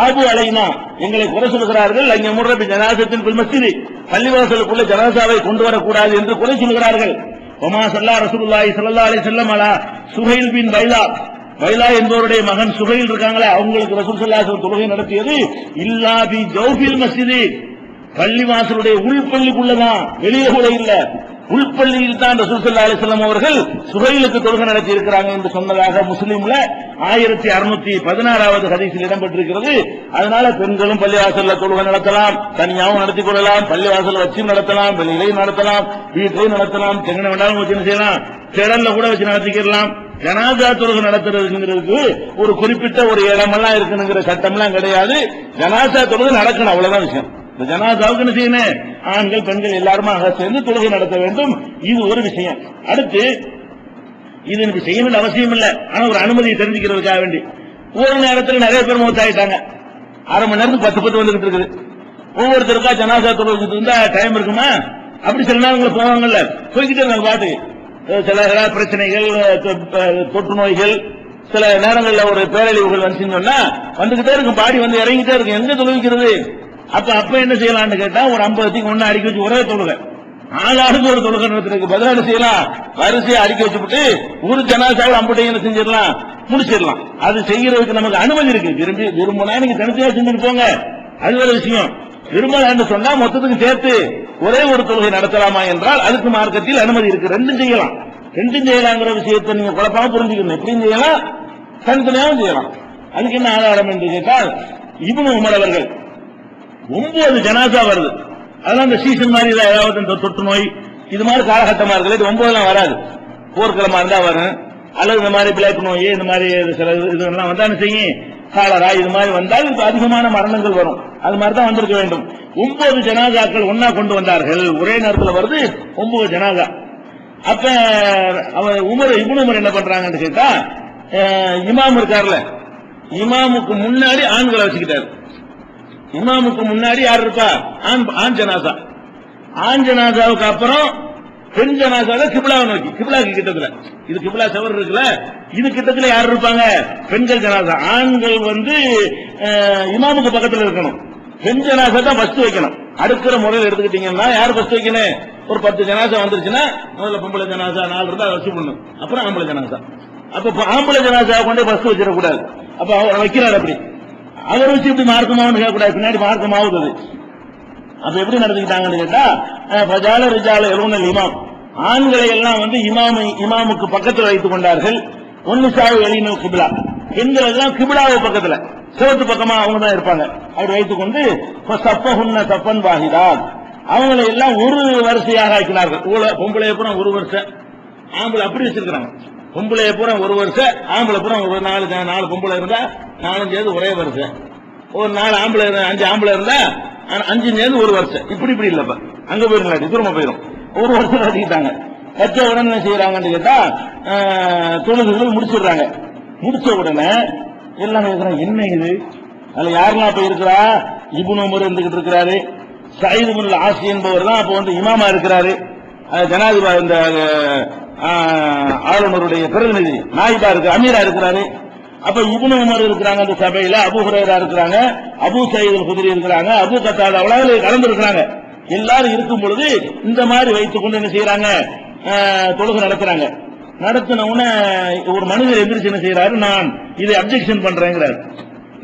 Half அலைனா எங்களை குறை சொல்கிறார்கள் அங்கே முர்ரபி ஜனாசத்தின் பில் பள்ளிவாசலுக்குள்ள ஜனாசாவை கொண்டு வரக்கூடாது என்று குறை சொல்கிறார்கள் ஒமா சல்லா ரசூலுல்லாஹி சல்லா அலைஹி வஸல்லம் அலா சுஹைல் பின் பைலா. பைலா என்பவருடைய மகன் சுகையில் இருக்காங்களே அவங்களுக்கு ரசூல் ஸல்லல்லாஹு தொழுகை நடத்தியது இல்லா பி ஜௌஃபில் பள்ளிவாசலுடைய உள் பள்ளிக்குள்ளதான் வெளியே கூட இல்ல. உள்பள்ளியில் தான் ரசூசல்லா அலிஸ்லாம் அவர்கள் சுகைலுக்கு தொழுகை நடத்தி இருக்கிறாங்க என்று சொன்னதாக முஸ்லீம்ல ஆயிரத்தி அறுநூத்தி பதினாறாவது ஹதீஸில் இடம்பெற்றிருக்கிறது. அதனால பெண்களும் பள்ளிவாசல்ல தொழுகை நடத்தலாம் தனியாகவும் நடத்திக் கொள்ளலாம் பள்ளிவாசல் வச்சும் நடத்தலாம் வெளியிலையும் நடத்தலாம் வீட்டிலையும் நடத்தலாம் எங்க வேண்டாலும் வச்சு என்ன செய்யலாம் திடல்ல கூட வச்சு நடத்திக்கலாம் ஜனாதா தொழுகை நடத்துறதுங்கிறதுக்கு ஒரு குறிப்பிட்ட ஒரு இடமெல்லாம் இருக்குங்கிற சட்டம்லாம் கிடையாது. ஜனாதா தொழுகை நடக்கணும் அவ்வளவுதான் விஷயம். இந்த ஜனாதாவுக்கு என்ன செய்யணும்? ஆண்கள் பெண்கள் எல்லாருமாக சேர்ந்து தொழுகை நடத்த வேண்டும். இது ஒரு விஷயம். அடுத்து இது எனக்கு செய்ய வேண்டிய அவசியம் இல்லை. ஆனா ஒரு அனுமதியை தெரிஞ்சுக்கிறதுக்காக வேண்டி. ஒரு நேரத்தில் நிறைய பேர் மூத்தாயிட்டாங்க. அரை மணி நேரத்துக்கு பத்து பத்து வந்துகிட்டு இருக்குது. ஒவ்வொருத்தருக்கா ஜனாதா தொழுகிட்டு இருந்தா டைம் இருக்குமா? அப்படி சில நேரங்களில் போவாங்கல்ல. போய்கிட்டே இருந்தாங்க பாட்டு சில பிரச்சனைகள் தொற்று நோய்கள் சில நேரங்களில் ஒரு பேரழிவுகள் வந்துச்சுன்னு சொன்னா வந்துகிட்டே இருக்கும். பாடி வந்து இறங்கிட்டே இருக்கும். எங்க தொழுவிக்கிறது? அப்ப அப்ப என்ன செய்யலாம்னு கேட்டா ஒரு ஐம்பதுக்கு ஒண்ணு அடிக்க வச்சு ஒரே தொழுகை. ஆளாளுக்கு ஒரு தொழுகை நடத்துறதுக்கு பதிலா என்ன செய்யலாம்? வரிசையை அடிக்க வச்சுட்டு ஒரு ஜனாசாவை அம்பட்டையும் செஞ்சிடலாம்? முடிச்சிடலாம். அது செய்யறதுக்கு நமக்கு அனுமதி இருக்கு. விரும்பி விரும்பினா நீங்க தனித்தையா செஞ்சுட்டு போங்க. அது ஒரு விஷயம். விரும்பலான்னு சொன்னா மொத்தத்துக்கு சேர்த்து ஒரே ஒரு தொழுகை நடத்தலாமா என்றால் அதுக்கு மார்க்கத்தில் அனுமதி இருக்கு. ரெண்டும் செய்யலாம். ரெண்டும் செய்யலாங்கிற விஷயத்தை நீங்க குழப்பமா புரிஞ்சுக்கணும். எப்படியும் செய்யலாம். தனித்தனியாவும் செய்யலாம். அதுக்கு என்ன ஆதாரம் என்று கேட்டால் இவனு உமர் அவர்கள் ஒன்பது ஜனாசா வருது. அதெல்லாம் இந்த சீசன் மாதிரி தான் ஏதாவது இந்த தொற்று நோய். இது மாதிரி காலகட்டமா இருக்குது. இது ஒன்பதுலாம் வராது. போர்க்களமா இருந்தா வரும். அல்லது இந்த மாதிரி பிளாக் நோய் இந்த மாதிரி சில இது- இதெல்லாம் வந்தாலும் செய்யும்? காலரா இது மாதிரி வந்தால் இப்ப அதிகமான மரணங்கள் வரும். அது மாதிரி தான் வந்திருக்க வேண்டும். ஒன்பது ஜனாதாக்கள் ஒன்னா கொண்டு வந்தார்கள். ஒரே நேரத்தில் வருது ஒன்பது ஜனாதா அப்ப அவர் உமர் இபுன் உமர் என்ன பண்றாங்கன்னு கேட்டா இமாம் இருக்கார்ல. இமாமுக்கு முன்னாடி ஆண்களை வச்சுக்கிட்டாரு. இமாமுக்கு முன்னாடி யார் இருப்பா? ஆண் ஜனாசா. ஆண் ஜனாசாவுக்கு அப்புறம் பெண் ஜனாசாவை கிபிலாவை நோக்கி. கிபிலாக்கு கிட்டத்துல. இது கிபிலா சவர் இருக்குல்ல? இது கிட்டத்துல யார் இருப்பாங்க? பெண்கள் ஜனாசா. ஆண்கள் வந்து இமாமுக்கு பக்கத்துல இருக்கணும். பெண் ஜனாசா தான் ஃபர்ஸ்ட் வைக்கணும். அடுக்கிற முறையில் எடுத்துக்கிட்டீங்கன்னா யார் ஃபர்ஸ்ட் வைக்கணும்? ஒரு பத்து ஜனாசா வந்துருச்சுன்னா முதல்ல பொம்பளை ஜனாசா நாலு இருந்தா அதை வச்சு பண்ணணும். அப்புறம் ஆம்பளை ஜனாசா. அப்ப ஆம்பளை ஜனாசா கொண்டு ஃபர்ஸ்ட் வச்சிடக்கூடாது. அப்ப அவர் வைக்கிறார் அப்படி. அவர் வச்சு எப்படி மார்க்கமாவும் கேட்கக்கூடாது. பின்னாடி மார்க்கமாவுது அப்ப எப்படி நடந்துக்கிட்டாங்கன்னு கேட்டா அஹ், ரிஜால எழுநல் இமாம். ஆண்களை எல்லாம் வந்து இமாமை இமாமுக்கு பக்கத்தில் வைத்துக் கொண்டார்கள். ஒன்னு சாவு வெளியினல் கிபிலா. பெண்கள் எல்லாம் கிபிலாவு பக்கத்துல. சிவத்து பக்கமா அவங்க தான் இருப்பாங்க. அப்படி வைத்துக் கொண்டு சப்பகுன்ன சப்பன் வாகிதா அவங்களை எல்லாம் ஒரு வரிசையாக ஆக்கினார்கள். பொம்பளை அப்புறம் ஒரு வருஷம். ஆம்பளை அப்படி வச்சிருக்கிறாங்க. பொம்பளைய பூரா ஒரு வருஷம் ஆம்பளை பூரா ஒரு நாலு நாலு பொம்பளை இருந்தா நாலஞ்சு ஏது ஒரே வருஷம் ஒரு நாலு ஆம்பளை அஞ்சு ஆம்பளை இருந்தா அஞ்சு நேரம் ஒரு வருஷம் இப்படி இப்படி இல்லப்ப. அங்க போயிருங்களா திரும்ப போயிரும் ஒரு வருஷம் கட்டிக்கிட்டாங்க வச்ச உடனே என்ன செய்யறாங்கன்னு கேட்டா தொழுதுகள் முடிச்சிடுறாங்க. முடிச்ச உடனே எல்லாம் கேட்கறாங்க என்ன இது? அதுல யாரெல்லாம் அப்ப இருக்கிறா? இபுன் உமர் இருந்துகிட்டு இருக்கிறாரு. சயிது முல் ஆசி என்பவர் தான் அப்ப வந்து இமாமா இருக்கிறாரு. ஜனாதிபதி இந்த ஆளுநருடைய பிரதிநிதி நாயிபா இருக்கு அமீரா இருக்கிறாரு. அப்ப இபுனு உமர் இருக்கிறாங்க அந்த சபையில அபு ஹுரேரா இருக்கிறாங்க அபு சயீதுல் குதிரி இருக்கிறாங்க அபு கத்தாத அவ்வளவு கலந்து இருக்கிறாங்க எல்லாரும் இருக்கும் பொழுது இந்த மாதிரி வைத்துக் கொண்டு என்ன செய்யறாங்க தொழுகு தொழுகை நடத்துறாங்க. நடத்தின உடனே ஒரு மனிதர் எந்திரிச்சு என்ன செய்யறாரு நான் இதை அப்ஜெக்ஷன் பண்றேங்கிறாரு.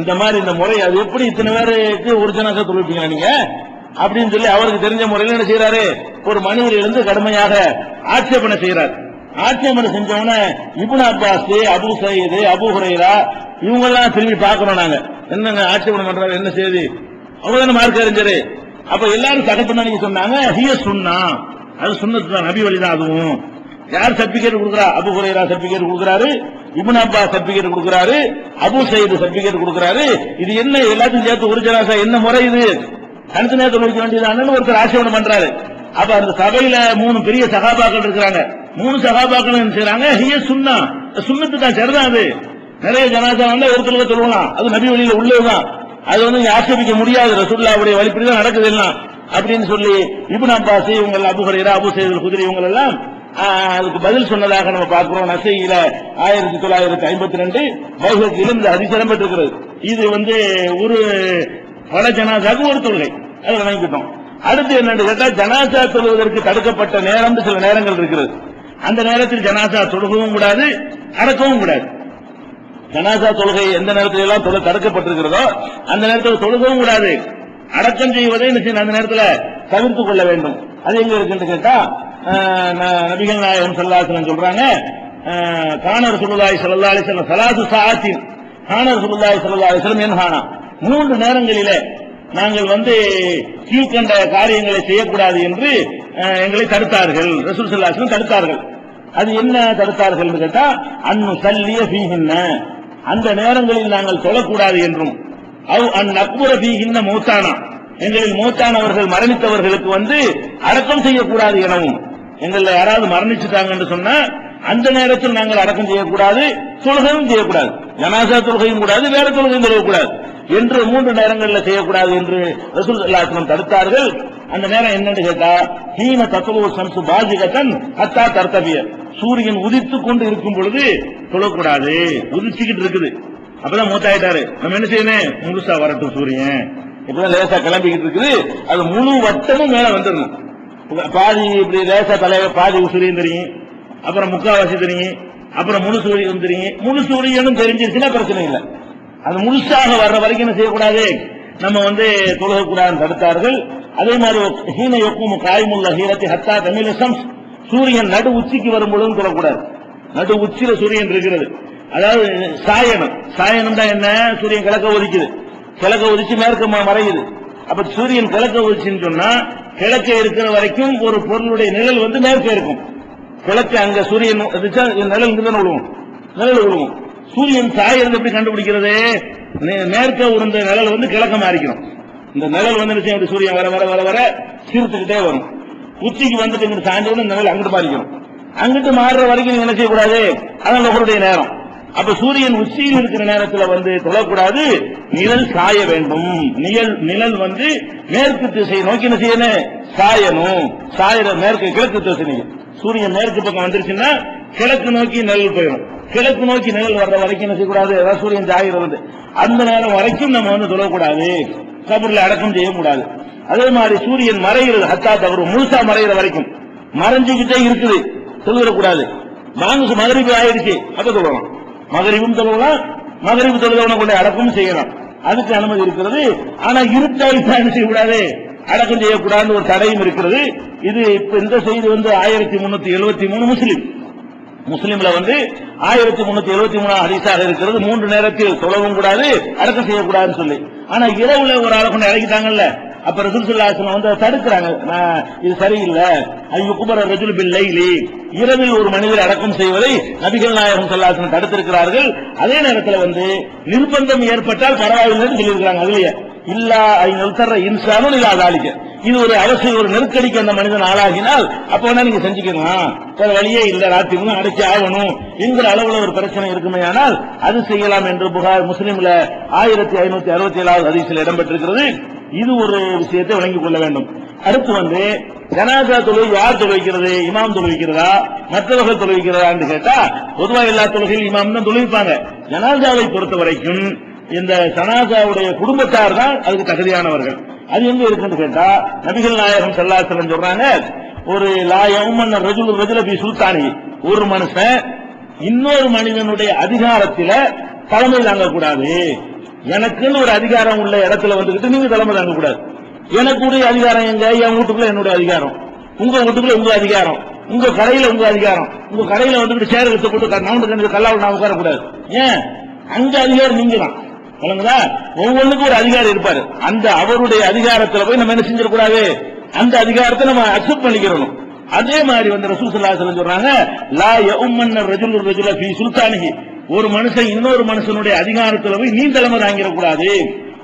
இந்த மாதிரி இந்த முறை அது எப்படி இத்தனை பேருக்கு ஒரு ஜனாசா தொழுவிப்பீங்க நீங்க? அப்படின்னு சொல்லி அவருக்கு தெரிஞ்ச முறையில் என்ன செய்யறாரு ஒரு மனிதர் இருந்து கடுமையாக ஆட்சேபனை செய்யறாரு ஆட்சேபனை செஞ்சவன Ibn Abbas Abu Saeed Abu Huraira இவங்க எல்லாம் திரும்பி பார்க்கணும் நாங்க. என்னங்க ஆட்சேபனை பண்றாரு என்ன செய்தி? அவதான மார்க் அறிஞரு. அப்ப எல்லாரும் தகப்பு நீங்க சொன்னாங்க ஹிய சுண்ணா அது சுண்ணத்து தான் நபி வழிதான் அதுவும். யார் சர்டிபிகேட் கொடுக்குறா? அபு ஹுரைரா சர்டிபிகேட் கொடுக்குறாரு இபுன் அப்பா சர்டிபிகேட் கொடுக்குறாரு அபு சயீது சர்டிபிகேட் கொடுக்குறாரு. இது என்ன? எல்லாத்தையும் சேர்த்து ஒரு ஜனாசா என்ன முறை இது? தனித்தனியா தொழில் வேண்டியதானு ஒருத்தர் ஆட்சேபனை பண்றாரு. அப்ப அந்த சபையில மூணு பெரிய சகாபாக்கள் இருக்கிறாங்க. மூணு சகாபாக்கள் என்ன செய்றாங்க? ஹிய சுன்னா. சுண்ணத்து தான் சரிதான் அது. நிறைய ஜனாசா வந்து ஒருத்தருக்கு சொல்லலாம் அது நபி வழியில உள்ளதுதான். அது வந்து இங்க ஆட்சேபிக்க முடியாது. ரசுல்லாவுடைய வழிப்படி தான் நடக்குது எல்லாம் அப்படின்னு சொல்லி இப்னு அப்பாஸ் இவங்க அபு ஹரீரா அபு சைதுல் குதிரை இவங்க எல்லாம் அதுக்கு பதில் சொன்னதாக நம்ம பார்க்கிறோம். நசையில ஆயிரத்தி தொள்ளாயிரத்தி ஐம்பத்தி ரெண்டு பௌகத்திலும் இந்த அதிசரம் பெற்றிருக்கிறது இது வந்து ஒரு பல ஜனாசாக்கு ஒரு தொழுகை அதை வழங்கிட்டோம் அடுத்து என்னன்னு கேட்டா ஜனாசா தொழுவதற்கு தடுக்கப்பட்ட நேரம் சில நேரங்கள் இருக்கிறது அந்த நேரத்தில் ஜனாசா தொழுகவும் கூடாது அடக்கவும் கூடாது. ஜனாசா தொழுகை எந்த நேரத்தில் எல்லாம் தொழு தடுக்கப்பட்டிருக்கிறதோ அந்த நேரத்தில் தொழுகவும் கூடாது. அடக்கம் செய்வதை நிச்சயம் அந்த நேரத்தில் தவிர்த்து கொள்ள வேண்டும். அது எங்க இருக்குன்னு கேட்டா நபிகள் நாயகம் சல்லாசனம் சொல்றாங்க காணர் சுல்லாய் சல்லா அலிசல்லம் சலாசு சாத்தின். காணர் சுல்லாய் சல்லா அலிசல்லம் என் காணா. மூன்று நேரங்களிலே நாங்கள் வந்து கீழ்கண்ட காரியங்களை செய்யக்கூடாது என்று எங்களை தடுத்தார்கள். ரசூல் சல்லாசலம் தடுத்தார்கள். அது என்ன தடுத்தார்கள் கேட்டா அன்னு சல்லிய பீகின்ன அந்த நேரங்களில் நாங்கள் தொழக்கூடாது என்றும். அவ் அன் அக்புர பீகின்ன மூத்தானா. எங்களில் மூத்தானவர்கள் மரணித்தவர்களுக்கு வந்து அடக்கம் செய்யக்கூடாது எனவும். எங்களை யாராவது மரணிச்சுட்டாங்க என்று சொன்னா அந்த நேரத்தில் நாங்கள் அடக்கம் செய்யக்கூடாது தொழுகையும் செய்யக்கூடாது. ஜனாசா தொழுகையும் கூடாது வேற தொழுகையும் தொழுகக்கூடாது என்று மூன்று நேரங்களில் செய்யக்கூடாது என்று ரசூல் அல்லாஹ்லம் தடுத்தார்கள். அந்த நேரம் என்னன்னு கேட்டா ஹீன தத்துவ சம்சு பாஜிகத்தன் ஹத்தா தர்த்தபிய சூரியன் உதித்து கொண்டு இருக்கும் பொழுது தொழக்கூடாது. உதிச்சுக்கிட்டு இருக்குது. அப்பதான் மூத்தாயிட்டாரு. நம்ம என்ன செய்யணும்? முழுசா வரட்டும் சூரியன். இப்பதான் லேசா கிளம்பிக்கிட்டு இருக்குது. அது முழு வட்டமும் மேல வந்துடணும். பாதி இப்படி லேசா தலைவர் பாதி சூரியன் தெரியும். அப்புறம் முக்காவாசி தெரியும். அப்புறம் முழு சூரியன் தெரியும். முழு சூரியனும் தெரிஞ்சிருச்சுன்னா பிரச்சனை இல்லை. அது முழுசாக வர்ற வரைக்கும் என்ன செய்யக்கூடாது? நம்ம வந்து தொழுகக்கூடாதுன்னு தடுத்தார்கள். அதே மாதிரி ஹீன யொக்கும் காயமுள்ள ஹீரத்தை ஹத்தா தமிழ சம்ஸ் சூரியன் நடு உச்சிக்கு வரும் பொழுதும் தொழக்கூடாது நடு உச்சியில சூரியன் இருக்கிறது. அதாவது சாயனம். சாயனம் தான் என்ன? சூரியன் கிழக்க ஒதிக்குது. கிழக்க ஒதிச்சு மேற்க மறையுது. அப்ப சூரியன் கிழக்க ஒதிச்சுன்னு சொன்னா கிழக்க இருக்கிற வரைக்கும் ஒரு பொருளுடைய நிழல் வந்து மேற்கே இருக்கும். கிழக்கு அங்க சூரியன் நிழல் இங்க தானே விழுவும் நிழல் விழுவும் சூரியன் சாயறது எப்படி கண்டுபிடிக்கிறது? மேற்க உருந்த நிழல் வந்து கிழக்க மாறிக்கணும். இந்த நிழல் வந்து என்ன அப்படி சூரியன் வர வர வர வர சீர்த்துக்கிட்டே வரும். உச்சிக்கு வந்துட்டு இங்கிட்டு சாயந்தரம் நிழல் அங்கிட்டு மாறிக்கணும் அங்கிட்டு மாறுற வரைக்கும் நீங்க என்ன செய்யக்கூடாது? அதான் நபருடைய நேரம். அப்ப சூரியன் உச்சியில் இருக்கிற நேரத்தில் வந்து தொழக்கூடாது நிழல் சாய வேண்டும். நிழல் நிழல் வந்து மேற்கு திசை நோக்கி என்ன செய்யணும்? சாயணும். சாயிர மேற்கு கிழக்கு திசை சூரியன் மேற்கு பக்கம் வந்துருச்சுன்னா கிழக்கு நோக்கி நிழல் போயிடும். கிழக்கு நோக்கி நிழல் வர்ற வரைக்கும் என்ன செய்யக்கூடாது? அதாவது சூரியன் சாகிறது அந்த நேரம் வரைக்கும் நம்ம வந்து தொழக்கூடாது கபூர்ல அடக்கம் செய்யக்கூடாது. அதே மாதிரி சூரியன் மறைகிறது ஹத்தா தவறு முழுசா மறைகிற வரைக்கும். மறைஞ்சுக்கிட்டே இருக்குது. சொல்லிடக்கூடாது. வாங்க மகரிப்பு ஆயிடுச்சு. அப்ப சொல்லலாம் மகரிவும் தொழலாம் மகரிப்பு தொழுதவனை கொண்டு அடக்கம் செய்யலாம். அதுக்கு அனுமதி இருக்கிறது. ஆனா இருட்டாயிட்டா என்ன செய்யக்கூடாது. அடக்கம் செய்யக்கூடாதுன்னு ஒரு தடையும் இருக்கிறது. இது இப்ப இந்த செய்தி வந்து ஆயிரத்தி முன்னூத்தி எழுபத்தி மூணு முஸ்லீம். முஸ்லீம்ல வந்து ஆயிரத்தி முன்னூத்தி எழுபத்தி மூணாம் ஹரிசாக இருக்கிறது. மூன்று நேரத்தில் தொழவும் கூடாது அடக்கம் செய்யக்கூடாதுன்னு சொல்லி. ஆனா இரவுல ஒரு ஆளை கொண்டு இறக்கிட்டாங்கல்ல. அப்ப ரசூல் வந்து தடுக்கிறாங்க. இது சரியில்லை. அது குபர ரஜுல் பில் லைலி. இரவில் ஒரு மனிதர் அடக்கம் செய்வதை நபிகள் நாயகம் ஸல்லல்லாஹு தடுத்திருக்கிறார்கள். அதே நேரத்தில் வந்து நிர்பந்தம் ஏற்பட்டால் பரவாயில்லைன்னு சொல்லியிருக்கிறாங்க. அதுலயே இல்லா தர்ற இன்சானும் இல்லா தாளிக்க இது ஒரு அவசியம் ஒரு நெருக்கடிக்கு அந்த மனிதன் ஆளாகினால் அப்ப வேணா நீங்க செஞ்சுக்கலாம் வேற வழியே இல்ல ராத்திரி அடைச்சு ஆகணும் என்கிற அளவுல ஒரு பிரச்சனை இருக்குமே ஆனால் அது செய்யலாம் என்று புகார் முஸ்லீம்ல ஆயிரத்தி ஐநூத்தி அறுபத்தி ஏழாவது அதிசயில் இடம்பெற்றிருக்கிறது. இது ஒரு விஷயத்தை வழங்கிக் கொள்ள வேண்டும். அடுத்து வந்து ஜனாதா தொழுகை யார் தொழுவிக்கிறது? இமாம் தொழுவிக்கிறதா? மற்றவர்கள் தொழுவிக்கிறதா என்று கேட்டா பொதுவாக எல்லா தொழுகையும் இமாம் தான் தொழுவிப்பாங்க. ஜனாதாவை பொறுத்த வரைக்கும் இந்த ஜனாசாவுடைய குடும்பத்தார் தான் அதுக்கு தகுதியானவர்கள். அது எங்க இருக்குன்னு கேட்டா நபிகள் நாயகம் செல்லாசலம் சொல்றாங்க ஒரு லாயம்மன் ரஜுல் ரஜுல பி சுல்தானி. ஒரு மனுஷன் இன்னொரு மனிதனுடைய அதிகாரத்தில தலைமை தாங்கக்கூடாது. எனக்குன்னு ஒரு அதிகாரம் உள்ள இடத்துல வந்துகிட்டு நீங்க தலைமை தாங்கக்கூடாது. எனக்குடைய அதிகாரம் எங்க? என் வீட்டுக்குள்ள என்னுடைய அதிகாரம். உங்க வீட்டுக்குள்ள உங்க அதிகாரம். உங்க கடையில உங்க அதிகாரம். உங்க கடையில வந்துட்டு சேர் எடுத்து போட்டு நவுண்டு கண்டு கல்லாவில் நான் உட்காரக்கூடாது. ஏன்? அங்க அதிகாரம் நீங்க தான் சொல்லுங்களா ஒவ்வொன்றுக்கும் ஒரு அதிகாரி இருப்பாரு. அந்த அவருடைய அதிகாரத்துல போய் நம்ம என்ன செஞ்சிடக்கூடாது? அந்த அதிகாரத்தை நம்ம அக்செப்ட் பண்ணிக்கிறணும். அதே மாதிரி வந்து ரசூல் ஸல்லல்லாஹு சொல்றாங்க லா யஉம்மன்ன ரஜுல் ரஜுல ஃபி சுல்தானிஹி. ஒரு மனுஷன் இன்னொரு மனுஷனுடைய அதிகாரத்துல போய் நீ தலைமை தாங்கிடக்கூடாது.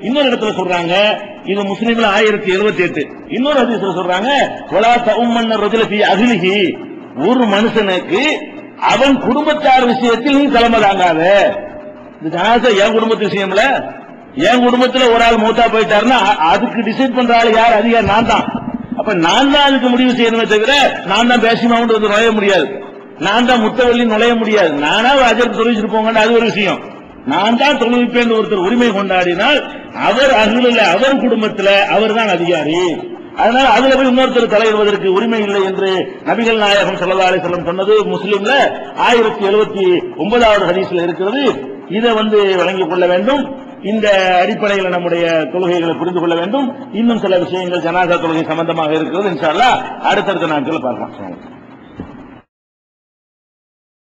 இன்னொரு இடத்துல சொல்றாங்க இது முஸ்லீம்ல ஆயிரத்தி எழுபத்தி எட்டு இன்னொரு ஹதீஸ்ல சொல்றாங்க ஒலா தஉம்மன்ன ரஜுல ஃபி அஹ்லிஹி. ஒரு மனுஷனுக்கு அவன் குடும்பத்தார் விஷயத்தில் நீ தலைமை தாங்காத. ஜனாசா என் குடும்பத்து விஷயம்ல. என் குடும்பத்துல ஒரு ஆள் மூத்தா போயிட்டாருன்னா அதுக்கு டிசைட் பண்ற ஆள் யார்? அதிகாரி நான் தான். அப்ப நான் தான் அதுக்கு முடிவு செய்யணுமே தவிர நான் தான் பேசிமாவுண்டு வந்து நுழைய முடியாது. நான் தான் முத்தவள்ளி நுழைய முடியாது. நானா அஜருக்கு தெரிவிச்சுட்டு போங்கன்னு அது ஒரு விஷயம். நான் தான் தொழுவிப்பேன் ஒருத்தர் உரிமை கொண்டாடினால் அவர் அகில அவர் குடும்பத்துல அவர் தான் அதிகாரி. அதனால அதுல போய் இன்னொருத்தர் தலையிடுவதற்கு உரிமை இல்லை என்று நபிகள் நாயகம் சல்லா அலைஹி சொன்னது முஸ்லிம்ல ஆயிரத்தி எழுபத்தி ஒன்பதாவது ஹதீஸ்ல இருக்கிறது. இதை வந்து வழங்கிக் கொள்ள வேண்டும். இந்த அடிப்படையில் நம்முடைய கொள்கைகளை புரிந்து கொள்ள வேண்டும். இன்னும் சில விஷயங்கள் ஜனாதா கொள்கை சம்பந்தமாக இருக்கிறது. இன்ஷால்லா அடுத்தடுத்த நாட்களில் பார்க்கலாம்.